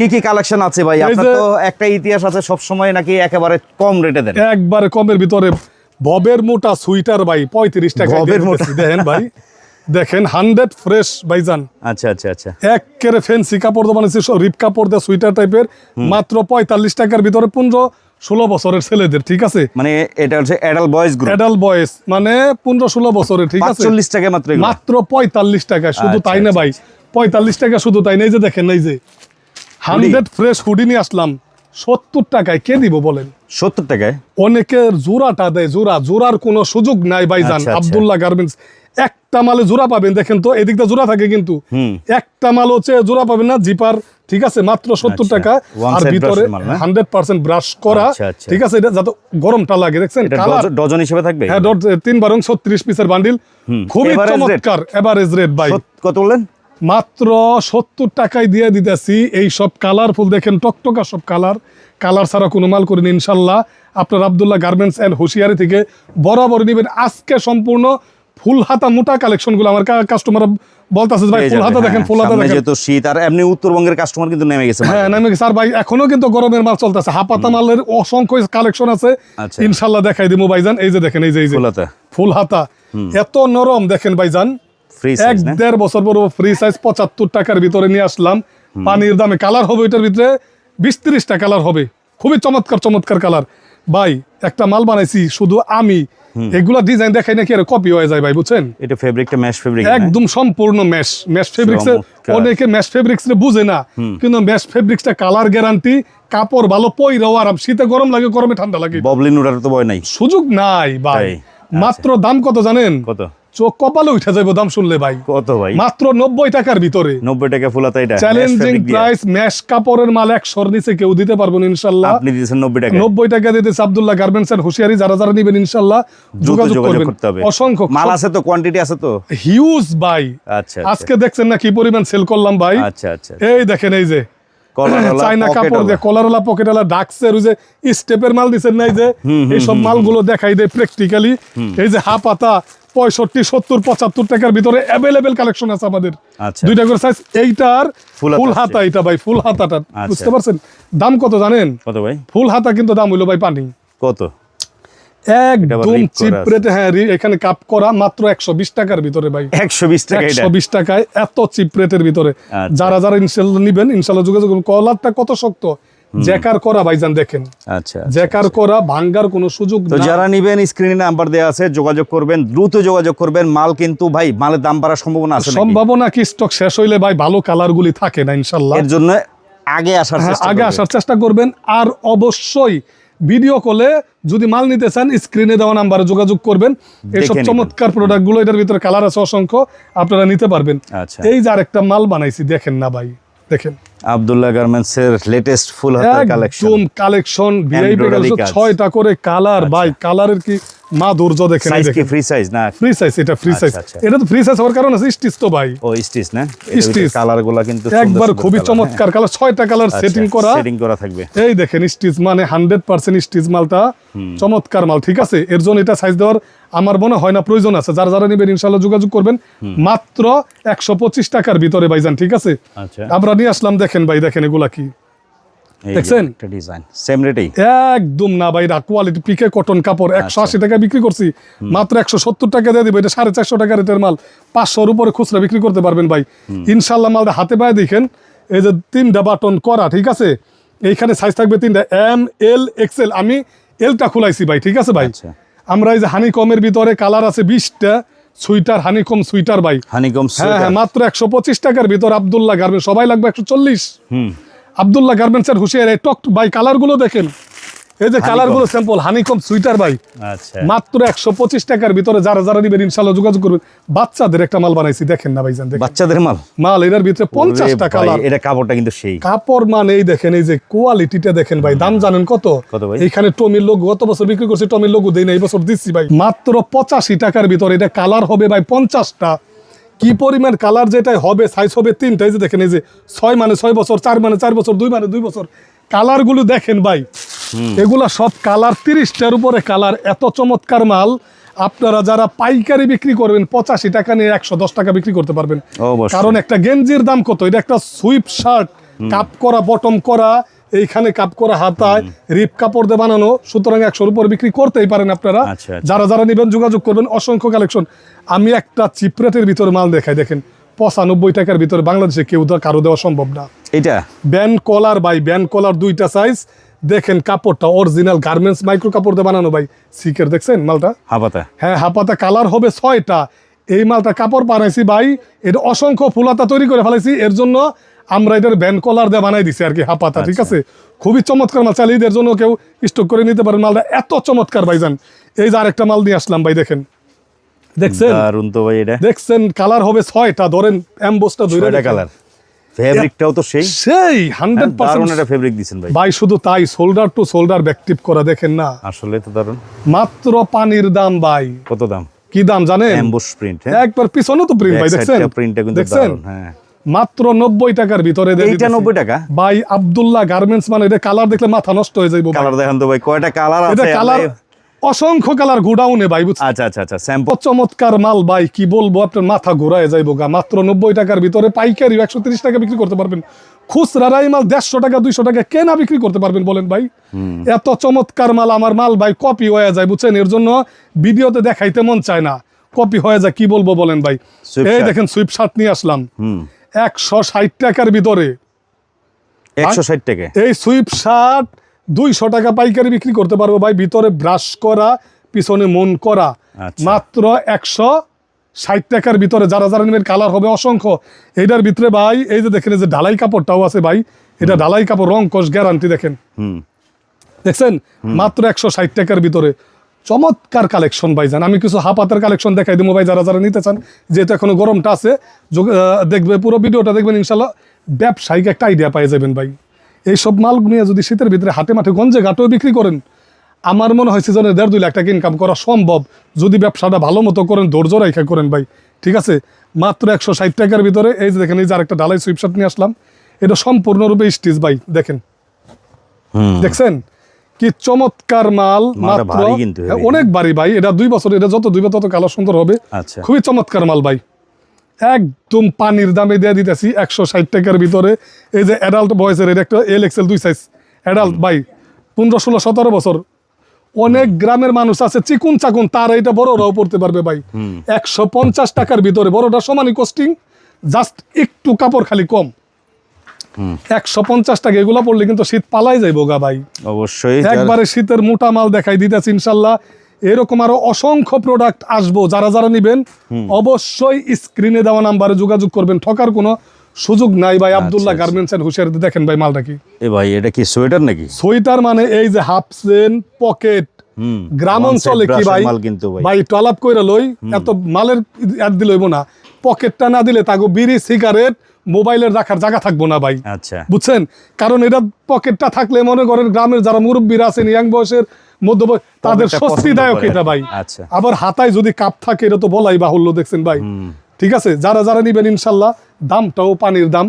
কি কি কালেকশন আছে ভাই? আপনার তো একটা ইতিহাস আছে সব সময় নাকি একেবারে কম রেটে দেন। একবারে কমের ভিতরে ববের মোটা সুইটার ভাই পঁয়ত্রিশ টাকা ববের মোটা। দেখেন ভাই দেখেন হান্ড্রেড ফ্রেশ ভাইজান। আচ্ছা আচ্ছা আচ্ছা। এক কেরে ফেন্সি কাপড় তো বানিয়েছে রিপ কাপড় দেওয়া সুইটার টাইপের মাত্র পঁয়তাল্লিশ টাকার ভিতরে পনেরো ষোলো বছরের ছেলেদের ঠিক আছে? মানে এটা হচ্ছে অ্যাডাল বয়েজ গ্রুপ অ্যাডাল্ট বয়স মানে পনেরো ষোলো বছরের ঠিক আছে? পাঁচচল্লিশ টাকা মাত্র মাত্র পঁয়তাল্লিশ টাকা শুধু আচ্ছা, তাই না ভাই? পঁয়তাল্লিশ টাকা শুধু তাই না? এই যে দেখেন এই যে। হান্ড্রেড ফ্রেশ হুডি নিয়ে আসলাম। সত্তর টাকায় কে দিব বলেন? সত্তর টাকায়? অনেকের জোড়াটা দেয় জোড়া জোড়ার কোনো সুযোগ নাই ভাইজান আচ্ছা, আচ্ছা। গার্মেন্টস। একটা মালে জোড়া পাবেন দেখেন তো এদিকটা জোড়া থাকে কিন্তু। একটা মাল হচ্ছে জোড়া পাবেন না জিপার ঠিক আছে মাত্র সত্তর আচ্ছা, টাকা। আর ভিতরে? হান্ড্রেড পার্সেন্ট ব্রাশ করা। ঠিক আছে এটা যাতে গরমটা লাগে দেখছেন? ডজন হিসেবে থাকবে? হ্যাঁ তিন বারং ছত্রিশ পিসের বান্ডিল খুবই চমৎকার এভারেজ রেট সত- কত বললেন? মাত্র সত্তর টাকায় দিয়ে দিতেছি। এই সব কালারফুল দেখেন টকটকা সব কালার। কালার ছাড়া কোনো মাল করিনি ইনশাল্লাহ। আপনার আবদুল্লাহ গার্মেন্টস অ্যান্ড হুশিয়ারি থেকে বরাবর নিবেন আজকে সম্পূর্ণ ফুল হাতা মোটা কালেকশনগুলো। আমার কাস্টমার বলতেছে ভাই ফুল হাতা হ্যাঁ। দেখেন ফুল হাতা দেখেন। যেহেতু শীত আর এমনি উত্তরবঙ্গের কাস্টমার কিন্তু নেমে গেছে হ্যাঁ নামে স্যার ভাই এখনও কিন্তু গরমের মাল চলতেছে। হাপাতা মালের অসংখ্য কালেকশন আছে। আচ্ছা। ইনশাল্লাহ দেখাই দিব ভাইজান। এই যে দেখেন এই যে এই যে। ফুল হাতা। এত নরম দেখেন ভাইজান। ফ্রি এক সাইজ দেড় বছর পর ফ্রি সাইজ পঁচাত্তর টাকার ভিতরে নিয়ে আসলাম। পানির দামে কালার হবে ওইটার ভিতরে বিশ ত্রিশটা কালার হবে। খুবই চমৎকার চমৎকার কালার ভাই একটা মাল বানাইছি শুধু আমি। এগুলা ডিজাইন দেখাই নাকি আর কপি হয়ে যায় ভাই বুঝছেন? এটা ফেব্রিকটা ম্যাশ ফেব্রিক একদম সম্পূর্ণ ম্যাশ ম্যাশ ফেব্রিক্স অনেকে ম্যাশ ফেব্রিক্স বুঝে না। কিন্তু ম্যাশ ফেব্রিক্সটা কালার গ্যারান্টি কাপড় ভালো পইরাও আরাম। শীতে গরম লাগে গরমে ঠান্ডা লাগে। ববলিন উড়ার তো ভয় নাই। সুযোগ নাই ভাই। মাত্র দাম কত জানেন? কত? চোখ কপালে উঠে যাব দাম শুনলে ভাই। কত ভাই? মাত্র নব্বই টাকার ভিতরে। নব্বই টাকা ফুলাতে এটা। চ্যালেঞ্জিং। প্রাইস ম্যাশ কাপড়ের মাল একশোর নিচে কেউ দিতে পারবেন ইনশাল্লাহ। আপনি দিয়েছেন নব্বই টাকা। নব্বই টাকা দিতে আব্দুল্লাহ গার্মেন্টস এন্ড হুশিয়ারি যারা যারা নিবেন ইনশাল্লাহ যোগাযোগ করবেন। করতে হবে। অসংখ্য। মাল আছে তো কোয়ান্টিটি আছে তো? হিউজ ভাই। আচ্ছা আজকে দেখছেন না কি পরিমাণ সেল করলাম ভাই? আচ্ছা আচ্ছা। এই দেখেন এই যে। চাইনা কাপড়। দিয়ে কলারওয়ালা পকেটওয়ালা ডাক্সের ওই যে স্টেপের মাল দিচ্ছেন যে? মালগুলো দেখাই দেয় প্র্যাকটিক্যালি এই যে হাফ হাতা পঁয়ষট্টি সত্তর পঁচাত্তর টাকার ভিতরে অ্যাভেলেবেল কালেকশন আছে আমাদের। আচ্ছা। দুইটা করে সাইজ এইটার ফুল হাতা এটা ভাই ফুল হাতাটা আচ্ছা। বুঝতে পারছেন? দাম কত জানেন? কত ভাই? ফুল হাতা কিন্তু দাম হইল ভাই পানি। কত? একদম চিপ রেটে হ্যাঁ রি- এখানে কাপ করা মাত্র একশো বিশ টাকার ভিতরে ভাই। একশো বিশ টাকা একশো বিশ টাকায় এত চিপ রেটের ভিতরে। আচ্ছা। যারা যারা ইনশাল্লাহ নিবেন ইনশাল্লাহ যোগাযোগ কলারটা কত শক্ত? জ্যাকার করা ভাইজান দেখেন। আচ্ছা জ্যাকার করা ভাঙ্গার কোনো সুযোগ তো যারা নিবেন স্ক্রিনে নাম্বার দেওয়া আছে যোগাযোগ করবেন দ্রুত যোগাযোগ করবেন। মাল কিন্তু ভাই মালের দাম বাড়ার সম্ভাবনা আছে নাকি? সম্ভাবনা কি স্টক শেষ হইলে ভাই ভালো কালার গুলি থাকে না ইনশাল্লাহ। এর জন্য আগে আসার হ্যাঁ, চেষ্টা আগে আসার চেষ্টা করবেন। আর অবশ্যই ভিডিও কলে যদি মাল নিতে চান স্ক্রিনে দেওয়া নাম্বারে যোগাযোগ করবেন। এইসব চমৎকার প্রোডাক্টগুলো এটার ভিতরে কালার আছে অসংখ্য আপনারা নিতে পারবেন। আচ্ছা। এই যে আরেকটা মাল বানাইছি দেখেন না ভাই দেখেন। আব্দুল্লাহ গার্মেন্টস এর লেটেস্ট ফুল হাতের কালেকশন একদম কালেকশন ভিআইপি কাজ। ছয়টা করে কালার ভাই কালারের কি মাধুর্য দেখেন সাইজ কি ফ্রি সাইজ না? ফ্রি সাইজ এটা ফ্রি সাইজ আচ্ছা। এটা তো ফ্রি সাইজ হওয়ার কারণ আছে স্টিচ তো ভাই। ও স্টিচ না? Stitch। কালারগুলা কিন্তু একবার খুবই চমৎকার কালার ছয়টা কালার সেটিং করা। সেটিং করা থাকবে। এই দেখেন স্টিচ মানে হান্ড্রেড পার্সেন্ট স্টিচ মালটা চমৎকার মাল ঠিক আছে? এর জন্য এটা সাইজ দেওয়ার আমার মনে হয় না প্রয়োজন আছে। যারা যারা নেবেন ইনশাল্লাহ যোগাযোগ করবেন। মাত্র একশো পঁচিশ টাকার ভিতরে ভাইজান ঠিক আছে? আচ্ছা। আমরা নিয়ে আসলাম দেখেন ভাই দেখেন এগুলা কি। দেখছেন? ডিজাইন সেম রেটেই? একদম না ভাই কোয়ালিটি পিকে কটন কাপড় একশো আশি টাকা বিক্রি করছি। মাত্র একশো সত্তর টাকা দিয়ে দিবে এটা সাড়ে চারশো টাকা রেটের মাল। পাঁচশোর উপরে খুচরা বিক্রি করতে পারবেন ভাই। ইনশাল্লাহ মালটা হাতে পায়ে দেখেন এই যে তিনটা বাটন করা ঠিক আছে? এইখানে সাইজ থাকবে তিনটা এম এল এক্সেল আমি এলটা খুলাইছি ভাই ঠিক আছে ভাই? আচ্ছা। আমরা এই যে হানিকমের ভিতরে কালার আছে বিশটা sweater honeycomb sweater by honeycomb হ্যাঁ হ্যাঁ মাত্র একশো পঁচিশ টাকার ভিতর আবদুল্লাহ গার্মেন্টস। সবাই লাগবে একশো চল্লিশ। হুম। আবদুল্লাহ গার্মেন্টসের হুশিয়ার এই টক বাই কালারগুলো দেখেন। এই যে কালারগুলো স্যাম্পল হানিকম সুইটার ভাই। আচ্ছা। মাত্র একশো পঁচিশ টাকার ভিতরে যারা যারা নিবেন ইনশাল্লাহ যোগাযোগ করবেন। বাচ্চাদের একটা মাল বানাইছি দেখেন না ভাইজান দেখেন। বাচ্চাদের মাল? মাল এটার ভিতরে পঞ্চাশটা কালার এটা কাপড়টা কিন্তু সেই। কাপড় মান এই দেখেন এই যে কোয়ালিটিটা দেখেন ভাই দাম জানেন কত? এইখানে টমির লোক গত বছর বিক্রি করছি টমির লোক দেই না এই বছর দিচ্ছি ভাই। মাত্র পঁচাশি টাকার ভিতরে এটা কালার হবে ভাই পঞ্চাশটা। কি পরিমাণ কালার যেটাই হবে সাইজ হবে তিনটা। এই যে দেখেন এই যে ছয় মানে ছয় বছর চার মানে চার বছর দুই মানে দুই বছর। কালারগুলো দেখেন ভাই। এগুলা সব কালার তিরিশটার উপরে কালার এত চমৎকার মাল। আপনারা যারা পাইকারি বিক্রি করবেন পঁচাশি টাকা নিয়ে একশো দশ টাকা বিক্রি করতে পারবেন। কারণ একটা গেঞ্জির দাম কত? এটা একটা সুইপ শার্ট কাপ করা বটম করা এইখানে কাপ করা হাতায় রিপ কাপড় দিয়ে বানানো সুতরাং একশোর উপর বিক্রি করতেই পারেন আপনারা। আচ্ছা, আচ্ছা। যারা যারা নেবেন যোগাযোগ করবেন। অসংখ্য কালেকশন। আমি একটা চিপ রেটের ভিতরে মাল দেখাই দেখেন। পঁচানব্বই টাকার ভিতরে বাংলাদেশে কেউ কারও দেওয়া সম্ভব না। এটা ব্যান কলার ভাই ব্যান কলার দুইটা সাইজ দেখেন কাপড়টা অরিজিনাল গার্মেন্টস মাইক্রো কাপড় দিয়ে বানানো ভাই। সিকের দেখছেন মালটা? হাবাতা হ্যাঁ হাপাতা কালার হবে ছয়টা। এই মালটা কাপড় বানাইছি ভাই এটা অসংখ্য ফুলাতা তৈরি করে ফেলাইছি। এর জন্য আমরা এটার ব্যান কলার দিয়ে বানাই দিছি আর কি হাপাতা ঠিক আছে? খুবই চমৎকার মাল চাইলে এদের জন্য কেউ স্টক করে নিতে পারেন মালটা এত চমৎকার ভাইজান। এই যে আরেকটা মাল নিয়ে আসলাম ভাই দেখেন। দেখছেন? দারুণ তো ভাই এটা। দেখছেন কালার হবে ছয়টা ধরেন অ্যাম্বোসটা ধরে ছয়টা কালার ফেব্রিকটাও তো সেই। সেই হান্ড্রেড দারুণ পার্সেন্ট একটা ফেব্রিক দিছেন ভাই। ভাই শুধু তাই শোল্ডার টু শোল্ডার ব্যাকটিভ করা দেখেন না। আসলে তো দারুণ মাত্র পানির দাম ভাই। কত দাম? কি দাম জানেন? অ্যাম্বুশ প্রিন্ট একবার পিছনে তো প্রিন্ট ভাই দেখছেন? প্রিন্টটা কিন্তু দারুণ হ্যাঁ। মাত্র নব্বই টাকার ভিতরে এইটা। নব্বই টাকা? ভাই আব্দুল্লাহ গার্মেন্টস মানে এটা কালার দেখলে মাথা নষ্ট হয়ে যাইব ভাই। কালার দেখান তো ভাই কয়টা কালার এটা আছে? কালার অসংখ্য কালার গোডাউনে ভাই আচ্ছা আচ্ছা আচ্ছা স্যাম্পল চমৎকার মাল ভাই কি বলব আপনার মাথা ঘোরায় যাইবো গা। মাত্র নব্বই টাকার ভিতরে পাইকারি একশো টাকা বিক্রি করতে পারবেন। খুচরারাই মাল দেড়শো টাকা দুইশো টাকা কেনা বিক্রি করতে পারবেন বলেন ভাই। এত চমৎকার মাল আমার মাল ভাই কপি হয়ে যায় বুঝছেন? এর জন্য ভিডিওতে দেখাইতে মন চায় না। কপি হয়ে যায় কি বলব বলেন ভাই? এই দেখেন সুইপ শার্ট নিয়ে আসলাম। একশো ষাট টাকার ভিতরে। একশো ষাট টাকা। এই সুইপ শার্ট দুইশো টাকা পাইকারি বিক্রি করতে পারব ভাই। ভিতরে ব্রাশ করা পিছনে মন করা। আচ্ছা। মাত্র একশো ষাট টাকার ভিতরে যারা যারা নেবেন কালার হবে অসংখ্য। এইটার ভিতরে ভাই এই যে দেখেন যে ঢালাই কাপড়টাও আছে ভাই। এটা ঢালাই কাপড় রং কস গ্যারান্টি দেখেন। হুম। দেখছেন? মাত্র একশো ষাট টাকার ভিতরে। চমৎকার কালেকশন ভাই জান আমি কিছু হাফাতের কালেকশন দেখাই দেবো ভাই যারা যারা নিতে চান। যেহেতু এখনও গরমটা আছে দেখবে পুরো ভিডিওটা দেখবেন ইনশাল্লাহ ব্যবসায়িক একটা আইডিয়া পাই যাবেন ভাই। এইসব মাল নিয়ে যদি শীতের ভিতরে হাটে মাঠে গঞ্জে ঘাটেও বিক্রি করেন আমার মনে হয় সিজনে দেড় দুই লাখ টাকা ইনকাম করা সম্ভব। যদি ব্যবসাটা ভালো মতো করেন ধৈর্য রেখা করেন ভাই। ঠিক আছে? মাত্র একশো ষাট টাকার ভিতরে এই যে দেখেন এই যে আরেকটা ঢালাই সুইপশার্ট নিয়ে আসলাম এটা সম্পূর্ণরূপে স্টিচ ভাই দেখেন। দেখছেন? কি চমৎকার মাল মাত্র। অনেক বাড়ি ভাই এটা দুই বছর এটা যত দুই বছর তত কালার সুন্দর হবে। আচ্ছা। খুবই চমৎকার মাল ভাই। একদম পানির দামে দিয়ে দিতেছি একশো ষাট টাকার ভিতরে। এই যে অ্যাডাল্ট বয়সের এটা একটা এল এক্সেল দুই সাইজ অ্যাডাল্ট ভাই পনেরো ষোলো সতেরো বছর। অনেক গ্রামের মানুষ আছে চিকুন চাকুন তার এটা বড়রাও পড়তে পারবে ভাই। একশো পঞ্চাশ টাকার ভিতরে বড়টা সমানই কস্টিং জাস্ট একটু কাপড় খালি কম। একশো পঞ্চাশ টাকা এগুলো পড়লে কিন্তু শীত পালাই যাইবো গা ভাই। অবশ্যই একবারে শীতের মোটা মাল দেখাই দিতেছি ইনশাল্লাহ। এরকম আরও অসংখ্য প্রোডাক্ট আসব। যারা যারা নিবেন অবশ্যই স্ক্রিনে দেওয়া নাম্বারে যোগাযোগ করবেন। ঠকার কোনো সুযোগ নাই ভাই। আব্দুল্লাহ। গার্মেন্টস এন্ড হুশিয়ার দেখেন ভাই মালটা কি। এ ভাই এটা কি সোয়েটার নাকি? সোয়েটার মানে এই যে হাফ চেন পকেট গ্রাম অঞ্চলে কি ভাই? ভাই। টলাপ কইরা লই। এত মালের অ্যাড দিলে না। পকেটটা না দিলে তাগো বিড়ি সিগারেট মোবাইলের রাখার জায়গা থাকব না ভাই। আচ্ছা। বুঝছেন? কারণ এটা পকেটটা থাকলে মনে করেন গ্রামের যারা মুরব্বীরা আছেন ইয়াং বয়সের মধ্য তাদের স্বস্তিদায়ক এটা ভাই। আচ্ছা। আবার হাতায় যদি কাপ থাকে এটা তো বলাই বাহুল্য দেখছেন ভাই। ঠিক আছে? যারা যারা নিবেন ইনশাল্লাহ দামটাও পানির দাম।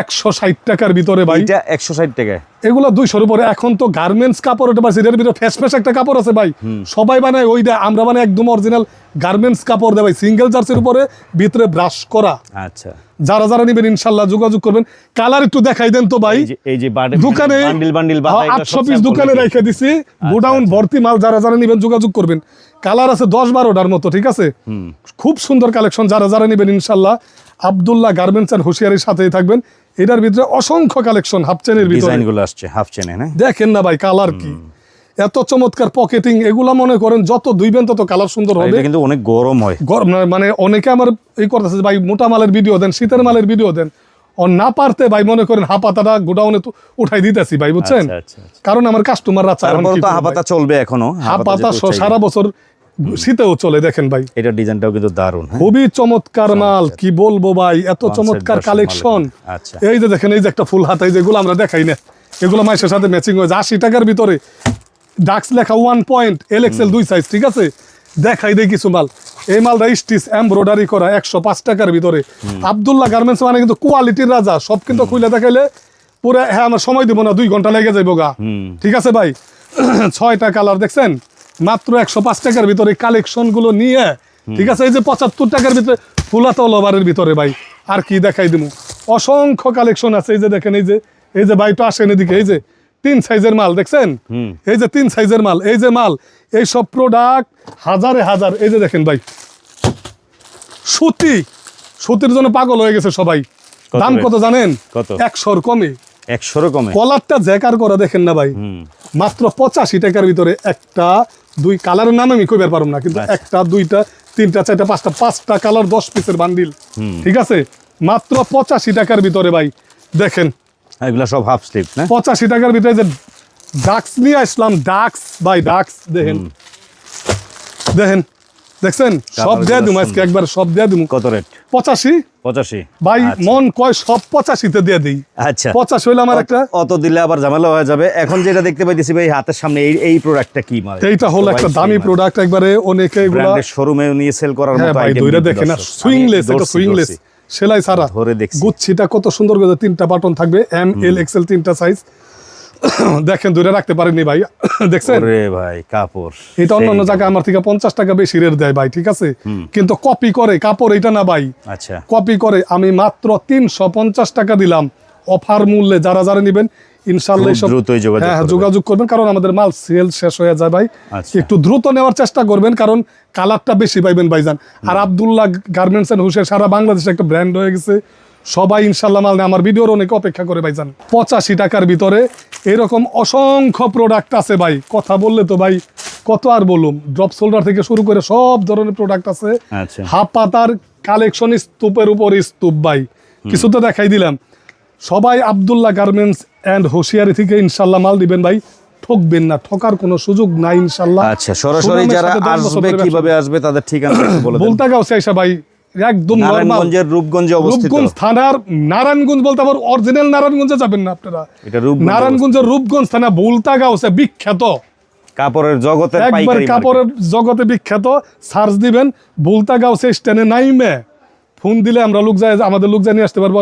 একশো ষাট টাকার ভিতরে ভাই। এটা একশো ষাট টাকায়। এগুলো দুইশোর উপরে। এখন তো গার্মেন্টস কাপড় ওটা পাচ্ছি এটার ভিতরে ফ্যাস ফ্যাস একটা কাপড় আছে ভাই। সবাই বানায় ওইটা আমরা মানে একদম অরিজিনাল গার্মেন্টস কাপড় দেয় ভাই। সিঙ্গেল জার্সির উপরে ভিতরে ব্রাশ করা। আচ্ছা। যারা যারা নিবেন ইনশাল্লাহ যোগাযোগ করবেন। কালার একটু দেখাই দেন তো ভাই। এই যে দোকানে বান্ডিল আটশো পিস দোকানে রেখে দিছি। গোডাউন ভর্তি মাল যারা যারা নিবেন যোগাযোগ করবেন। কালার আছে দশ বারোটার মতো ঠিক আছে? খুব সুন্দর কালেকশন যারা যারা নিবেন ইনশাল্লাহ। আবদুল্লাহ গার্মেন্টস অ্যান্ড হুশিয়ারির সাথেই থাকবেন। এটার ভিতরে অসংখ্য কালেকশন হাফচেনের ভিতরে। ডিজাইন আসছে হাফ চেনে না? দেখেন না ভাই কালার কি? এত চমৎকার পকেটিং এগুলা মনে করেন যত দুইবেন তত কালার সুন্দর হবে। কিন্তু অনেক গরম হয়। গরম মানে অনেকে আমার এই করতেছে ভাই মোটা মালের ভিডিও দেন শীতের মালের ভিডিও দেন। না পারতে ভাই মনে করেন হাপাতাটা গোডাউনে তো উঠাই দিতেছি ভাই বুঝছেন? আচ্ছা, আচ্ছা, আচ্ছা। কারণ আমার কাস্টমাররা চায় তারপর তো হাফাতা চলবে এখনও হাপাতা সারা বছর শীতেও চলে দেখেন ভাই। এটা ডিজাইনটাও কিন্তু দারুণ হ্যাঁ? খুবই চমৎকার মাল কি বলব ভাই এত চমৎকার কালেকশন আচ্ছা। এই যে দেখেন এই যে একটা ফুল হাতাই যেগুলো আমরা দেখাই না। এগুলো মাইসের সাথে ম্যাচিং হয়েছে। আশি টাকার ভিতরে। ডাক্স লেখা ওয়ান পয়েন্ট এল এক্সেল দুই সাইজ ঠিক আছে? দেখাই দেই কিছু মাল। এই মালটা স্টিচ এমব্রয়ডারি করা একশো পাঁচ টাকার ভিতরে। আবদুল্লাহ গার্মেন্টস মানে কিন্তু কোয়ালিটির রাজা। সব কিন্তু খুলে দেখাইলে পুরো হ্যাঁ আমার সময় দিব না দুই ঘণ্টা লেগে যাইব গা। ঠিক আছে ভাই? ছয়টা কালার দেখছেন? মাত্র একশো পাঁচ টাকার ভিতরে কালেকশনগুলো নিয়ে ঠিক আছে? এই যে পঁচাত্তর টাকার ভিতরে ফুলাতো লবারের ভিতরে ভাই। আর কি দেখাই দিব অসংখ্য কালেকশন আছে। এই যে দেখেন এই যে এই যে বাইটো আসেন এদিকে এই যে তিন সাইজের মাল দেখছেন? এই যে তিন সাইজের মাল এই যে মাল এই সব প্রোডাক্ট হাজারে হাজার এই যে দেখেন ভাই। সুতি সুতির জন্য পাগল হয়ে গেছে সবাই। দাম কত জানেন? একশোর কমে। একশোর কমে? কলারটা জ্যাকার করা দেখেন না ভাই। মাত্র পঁচাশি টাকার ভিতরে একটা দুই কালারের নাম আমি কইবার পারব না কিন্তু। একটা দুইটা তিনটা চারটা পাঁচটা পাঁচটা কালার দশ পিসের বান্ডিল। ঠিক আছে? মাত্র পঁচাশি টাকার ভিতরে ভাই দেখেন। এগুলা সব হাফ স্লিপ না? পঁচাশি টাকার ভিতরে যে ডাক্স নিয়ে আসলাম ডাক্স বাই ডাক্স দেখেন। দেখেন দেখছেন? সব দিয়ে দিম আজকে একবার সব দিয়ে দিম। কত রেট? পঁচাশি। পঁচাশি। ভাই আচ্ছা। মন কয় সব পঁচাশিতে দিয়ে দিই। আচ্ছা। পঁচাশি হইলে আমার একটা অত দিলে আবার ঝামেলা হয়ে যাবে। এখন যেটা দেখতে পাইতেছি ভাই হাতের সামনে এই এই প্রোডাক্টটা কি মানে এইটা হলো একটা দামি প্রোডাক্ট একবারে অনেকে এগুলা ব্র্যান্ডের শোরুমে নিয়ে সেল করার হ্যাঁ মতো ভাই দইরা দেখেন না। সুইংলেস এটা সুইংলেস সেলাই সারা ধরে দেখছি। গুচ্ছিটা কত সুন্দর করে তিনটা বাটন থাকবে এম এল এক্সেল তিনটা সাইজ দেখেন দূরে রাখতে পারেননি ভাই। দেখছেন? ভাই কাপড়। এটা অন্য অন্য জায়গায় আমার থেকে পঞ্চাশ টাকা বেশি রেট দেয় ভাই ঠিক আছে? কিন্তু কপি করে কাপড় এটা না ভাই। আচ্ছা। কপি করে আমি মাত্র তিনশো পঞ্চাশ টাকা দিলাম। অফার মূল্যে যারা যারা নেবেন ইনশাল্লাহ হ্যাঁ করবেন। যোগাযোগ করবেন কারণ আমাদের মাল সেল শেষ হয়ে যায় ভাই। আচ্ছা। একটু দ্রুত নেওয়ার চেষ্টা করবেন কারণ কালারটা বেশি পাইবেন ভাইজান। আর আবদুল্লাহ গার্মেন্টস এন্ড হুসের সারা বাংলাদেশে একটা ব্র্যান্ড হয়ে গেছে। সবাই ইনশাল্লাহ মাল নেয়। আমার ভিডিওর অনেকে অপেক্ষা করে ভাইজান। পঁচাশি টাকার ভিতরে এরকম অসংখ্য প্রোডাক্ট আছে ভাই। কথা বললে তো ভাই কত আর বলুম? ড্রপ শোল্ডার থেকে শুরু করে সব ধরনের প্রোডাক্ট আছে। আচ্ছা। হাফ পাতার কালেকশন স্তূপের উপর স্তূপ ভাই। কিছু তো দেখাই দিলাম। সবাই আবদুল্লাহ গার্মেন্টস অ্যান্ড হোশিয়ারি থেকে ইনশাল্লাহ মাল দিবেন ভাই। ঠকবেন না ঠকার কোনো সুযোগ নাই ইনশাল্লাহ আচ্ছা সরাসরি যারা আসবে কীভাবে আসবে তাদের ঠিকানা বলতে গাও আইসা ভাই। একদম নারায়ণগঞ্জের রূপগঞ্জে অবস্থিত। রূপগঞ্জ থানার নারায়ণগঞ্জ বলতে আবার অরিজিনাল নারায়ণগঞ্জে যাবেন না আপনারা। এটা নারায়ণগঞ্জের রূপগঞ্জ থানা বুলতা গাও বিখ্যাত। কাপড়ের জগতে একবার কাপড়ের জগতে বিখ্যাত। সার্চ দিবেন বুলতা গাও স্টেনে নাইমে। ফোন দিলে আমরা লোক যায় আমাদের লোক জানিয়ে আসতে পারব।